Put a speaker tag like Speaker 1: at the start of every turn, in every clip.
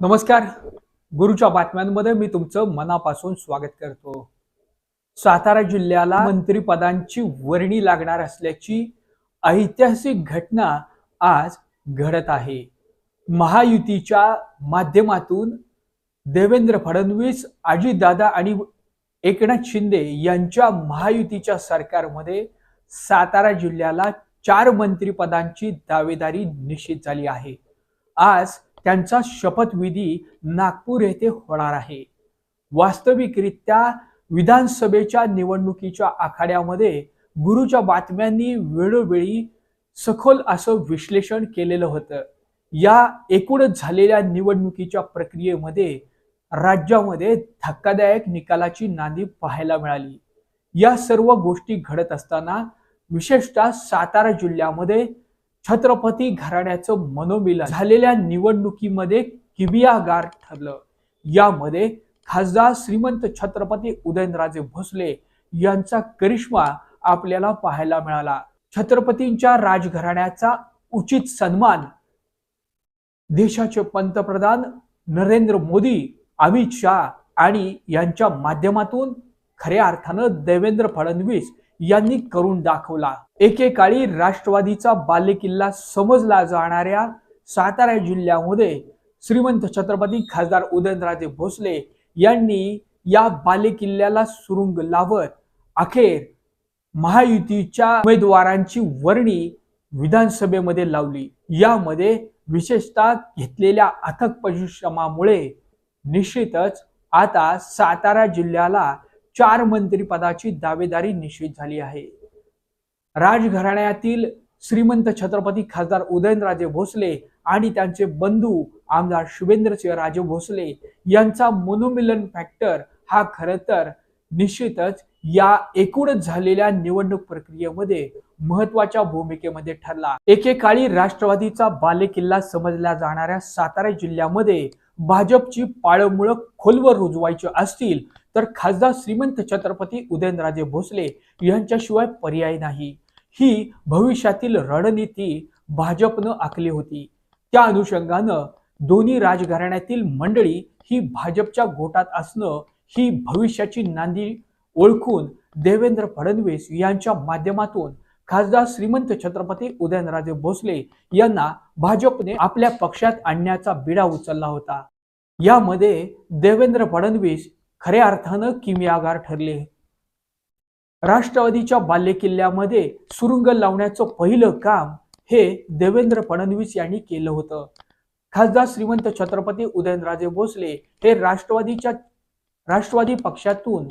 Speaker 1: नमस्कार. गुरुच्या बातम्यांमध्ये मी तुमचं मनापासून स्वागत करतो. सातारा जिल्ह्याला मंत्रीपदांची वर्णी लागणार असल्याची ऐतिहासिक घटना आज घडत आहे. महायुतीच्या माध्यमातून देवेंद्र फडणवीस अजितदादा आणि एकनाथ शिंदे यांच्या महायुतीच्या सरकारमध्ये सातारा जिल्ह्याला चार मंत्रिपदांची दावेदारी निश्चित झाली आहे. आज त्यांचा शपथविधी नागपूर येथे होणार आहे. वास्तविकरित्या विधानसभेच्या निवडणुकीच्या आखाड्यामध्ये गुरुच्या बातम्यांनी वेळोवेळी सखोल असं विश्लेषण केलेलं होतं. या एकूणच झालेल्या निवडणुकीच्या प्रक्रियेमध्ये राज्यामध्ये धक्कादायक निकालाची नांदी पाहायला मिळाली. या सर्व गोष्टी घडत असताना विशेषतः सातारा जिल्ह्यामध्ये छत्रपती घराण्याचं मनोमिलन झालेल्या निवडणुकीमध्ये किबियागार ठरलं. यामध्ये खासदार श्रीमंत छत्रपती उदयनराजे भोसले यांचा करिश्मा आपल्याला पाहायला मिळाला. छत्रपतींच्या राजघराण्याचा उचित सन्मान देशाचे पंतप्रधान नरेंद्र मोदी अमित शाह आणि यांच्या माध्यमातून खऱ्या अर्थानं देवेंद्र फडणवीस यांनी करून दाखवला. एकेकाळी राष्ट्रवादीचा बालेकिल्ला समजला जाणाऱ्या सातारा जिल्ह्यामध्ये श्रीमंत छत्रपती खासदार उदयनराजे भोसले यांनी या बालेकिल्ल्याला सुरुंग लावत अखेर महायुतीच्या उमेदवारांची वर्णी विधानसभेमध्ये लावली. यामध्ये विशेषतः घेतलेल्या अथक परिश्रमामुळे निश्चितच आता सातारा जिल्ह्याला चार मंत्रिपदाची दावेदारी निश्चित झाली आहे. राजघराण्यातील श्रीमंत छत्रपती खासदार उदयनराजे भोसले आणि त्यांचे बंधू आमदार शुभेंद्रसिंह राजे भोसले यांचा मनोमिलन फॅक्टर हा खर तर निश्चितच या एकूणच झालेल्या निवडणूक प्रक्रियेमध्ये महत्त्वाच्या भूमिकेमध्ये ठरला. एकेकाळी राष्ट्रवादीचा बालेकिल्ला समजल्या जाणाऱ्या सातारा जिल्ह्यामध्ये भाजपची पाळमुळं खोलवर रुजवायची असतील तर खासदार श्रीमंत छत्रपती उदयनराजे भोसले यांच्याशिवाय पर्याय नाही. ही भविष्यातील रणनीती भाजपनं आखली होती. त्या अनुषंगानं दोन्ही राजघराण्यातील मंडळी ही भाजपच्या गोटात असणं ही भविष्याची नांदी ओळखून देवेंद्र फडणवीस यांच्या माध्यमातून खासदार श्रीमंत छत्रपती उदयनराजे भोसले यांना भाजपने आपल्या पक्षात आणण्याचा बिडा उचलला होता. यामध्ये देवेंद्र फडणवीस खऱ्या अर्थानं किमयागार ठरले. राष्ट्रवादीच्या बालेकिल्ल्यामध्ये सुरुंग लावण्याचं पहिलं काम हे देवेंद्र फडणवीस यांनी केलं होतं. खासदार श्रीमंत छत्रपती उदयनराजे भोसले हे राष्ट्रवादीच्या राष्ट्रवादी पक्षातून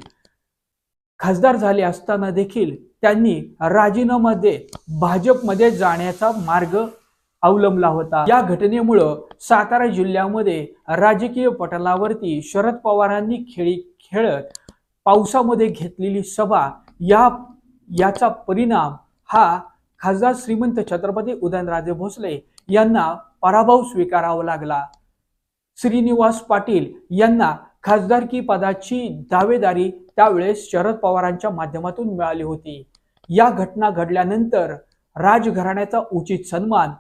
Speaker 1: खासदार झाले असताना देखील त्यांनी राजीनामा देत भाजपमध्ये जाण्याचा मार्ग अवलंबला होता. या घटनेमुळं सातारा जिल्ह्यामध्ये राजकीय पटलावरती शरद पवारांनी खेळी खेळत पावसामध्ये घेतलेली सभा या याचा परिणाम हा खासदार श्रीमंत छत्रपती उदयनराजे भोसले यांना पराभव स्वीकारावा लागला. श्रीनिवास पाटील यांना खासदारकी पदाची दावेदारी त्यावेळेस शरद पवारांच्या माध्यमातून मिळाली होती. या घटना घडल्यानंतर राजघराण्याचा उचित सन्मान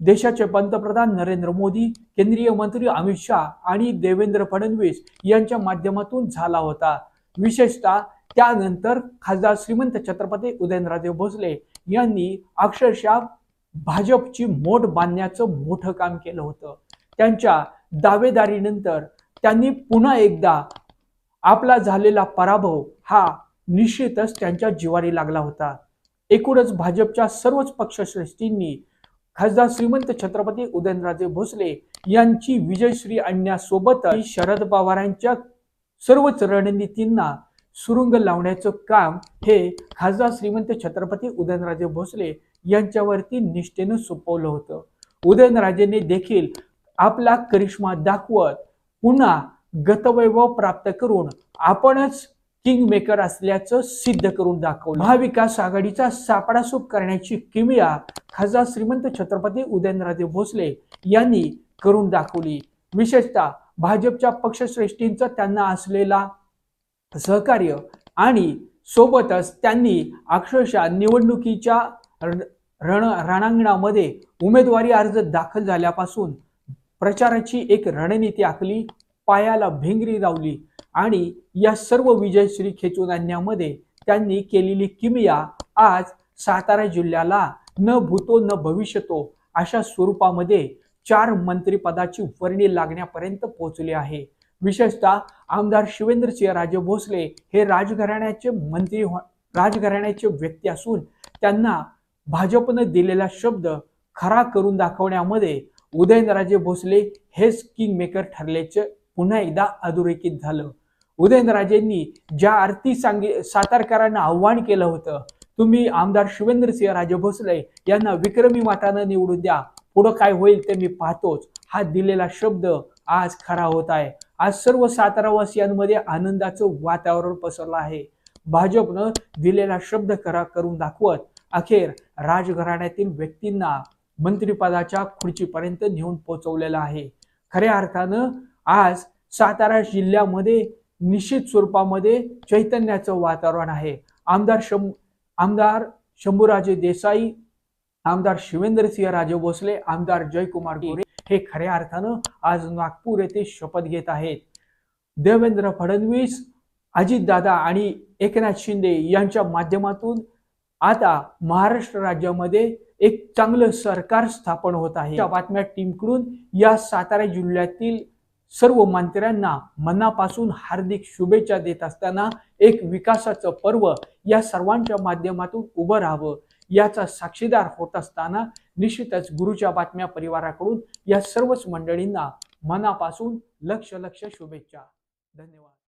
Speaker 1: देशाचे पंतप्रधान नरेंद्र मोदी केंद्रीय मंत्री अमित शहा आणि देवेंद्र फडणवीस यांच्या माध्यमातून झाला होता. विशेषतः त्यानंतर खासदार श्रीमंत छत्रपती उदयनराजे भोसले यांनी अक्षरशः भाजपची मोठ बांधण्याचं मोठं काम केलं होतं. त्यांच्या दावेदारीनंतर त्यांनी पुन्हा एकदा आपला झालेला पराभव हा निश्चितच त्यांच्या जिवारी लागला होता. एकूणच भाजपच्या सर्वच पक्षश्रेष्ठींनी खासदार श्रीमंत छत्रपती उदयनराजे भोसले यांची विजयश्री आणण्यासोबत शरद पवारांच्या सर्वच रणनीतींना सुरुंग लावण्याचं काम हे खासदार श्रीमंत छत्रपती उदयनराजे भोसले यांच्यावरती निष्ठेनं सोपवलं होतं. उदयनराजेने देखील आपला करिश्मा दाखवत पुन्हा गतवैभव प्राप्त करून आपणच किंग मेकर असल्याचं सिद्ध करून दाखवलं. महाविकास आघाडीचा सापडासूप करण्याची किमिया खासदार श्रीमंत छत्रपती उदयनराजे भोसले यांनी करून दाखवली. विशेषतः भाजपच्या पक्षश्रेष्ठींचं त्यांना असलेला सहकार्य आणि सोबतच त्यांनी अक्षरशः निवडणुकीच्या रण रण- रणांगणामध्ये उमेदवारी अर्ज दाखल झाल्यापासून प्रचाराची एक रणनीती आखली पायाला भिंगरी लावली आणि या सर्व विजयश्री खेचून आणण्यामध्ये त्यांनी केलेली किमया आज सातारा जिल्ह्याला न भूतो न भविष्यतो अशा स्वरूपामध्ये चार मंत्रिपदाची वर्णी लागण्यापर्यंत पोहोचली आहे. विशेषतः आमदार शिवेंद्रसिंह राजे भोसले हे राजघराण्याचे मंत्री हो-, राजघराण्याचे व्यक्ती असून त्यांना भाजपनं दिलेला शब्द खरा करून दाखवण्यामध्ये उदयनराजे भोसले हेच किंग मेकर पुन्हा एकदा अधोरेखित झालं. उदयनराजेंनी ज्या आरती सांगी सातारकरांना आव्हान केलं होतं तुम्ही आमदार शिवेंद्रसिंह राजे भोसले यांना विक्रमी मातानं निवडून द्या. पुढं काय होईल ते मी पाहतोच. हा दिलेला शब्द आज खरा होत आहे. आज सर्व सातारावासियांमध्ये आनंदाचं वातावरण पसरलं आहे. भाजपनं दिलेला शब्द खरा करून दाखवत अखेर राजघराण्यातील व्यक्तींना मंत्रिपदाच्या खुर्चीपर्यंत नेऊन पोहोचवलेला आहे. खऱ्या अर्थानं आज सातारा जिल्ह्यामध्ये निश्चित स्वरूपामध्ये चैतन्याचं वातावरण आहे. आमदार शं आमदार शंभूराजे देसाई आमदार शिवेंद्रसिंह राजे भोसले आमदार जयकुमार गोरे हे खऱ्या अर्थानं आज नागपूर येथे शपथ घेत आहेत. देवेंद्र फडणवीस अजितदादा आणि एकनाथ शिंदे यांच्या माध्यमातून आता महाराष्ट्र राज्यामध्ये एक चांगलं सरकार स्थापन होत आहे. या बातम्या टीमकडून या सातारा जिल्ह्यातील सर्व मंत्र्यांना मनापासून हार्दिक शुभेच्छा देत असताना एक विकासाचं पर्व या सर्वांच्या माध्यमातून उभं राहावं याचा साक्षीदार होत असताना निश्चितच गुरुच्या बातम्या परिवाराकडून या सर्वच मंडळींना मनापासून लक्ष लक्ष शुभेच्छा. धन्यवाद.